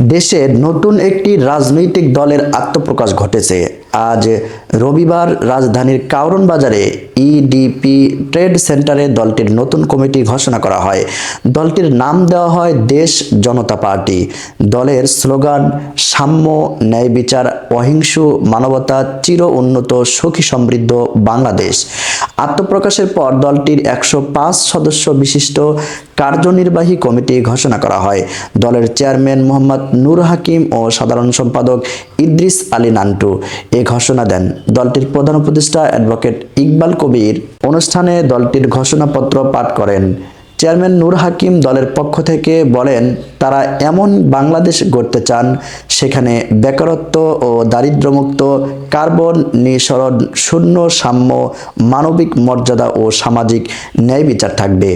দেশের নতুন একটি রাজনৈতিক দলের আত্মপ্রকাশ ঘটেছে। আজ রবিবার রাজধানীর কাউরন বাজারে ইডিপি ট্রেড সেন্টারে দলটির নতুন কমিটি ঘোষণা করা হয়। দলটির নাম দেওয়া হয় দেশ জনতা পার্টি। দলের স্লোগান, সাম্য, ন্যায় বিচার, অহিংসু, মানবতা, চির উন্নত, সুখী সমৃদ্ধ বাংলাদেশ। আত্মপ্রকাশের পর দলটির একশো পাঁচ সদস্য বিশিষ্ট কার্যনির্বাহী কমিটি ঘোষণা করা হয়। দলের চেয়ারম্যান মোহাম্মদ নূর হাকিম ও সাধারণ সম্পাদক ইদ্রিস আলী নান্টু। এ ঘোষণা দেন। দলটির প্রধান উপদেষ্টা অ্যাডভোকেট ইকবাল কবির অনুষ্ঠানে দলটির ঘোষণাপত্র পাঠ করেন। চেয়ারম্যান নূর হাকিম দলের পক্ষ থেকে বলেন, তারা এমন বাংলাদেশ গড়তে চান, সেখানে বেকারত্ব ও দারিদ্র্যমুক্ত, কার্বন নিঃসরণ, শূন্য সাম্য, মানবিক মর্যাদা ও সামাজিক ন্যায় বিচার থাকবে।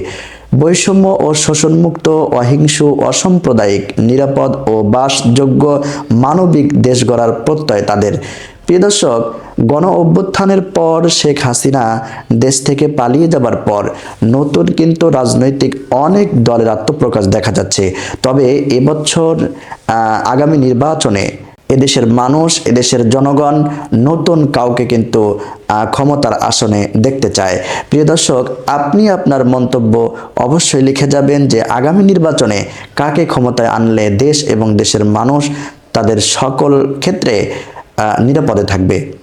বৈষম্য ও শোষণমুক্ত, অহিংসু, অসাম্প্রদায়িক, নিরাপদ ও বাসযোগ্য মানবিক দেশ গড়ার প্রত্যয় তাদের। প্রিয় দর্শক, গণ অভ্যুত্থানের পর শেখ হাসিনা দেশ থেকে পালিয়ে যাবার পর নতুন কিন্তু রাজনৈতিক অনেক দলের আত্মপ্রকাশ দেখা যাচ্ছে। তবে এবছর আগামী নির্বাচনে এদেশের মানুষ, এদেশের জনগণ নতুন কাউকে কিন্তু ক্ষমতার আসনে দেখতে চায়। প্রিয় দর্শক, আপনি আপনার মন্তব্য অবশ্যই লিখে যাবেন যে আগামী নির্বাচনে কাকে ক্ষমতায় আনলে দেশ এবং দেশের মানুষ তাদের সকল ক্ষেত্রে নিরাপদে থাকবে।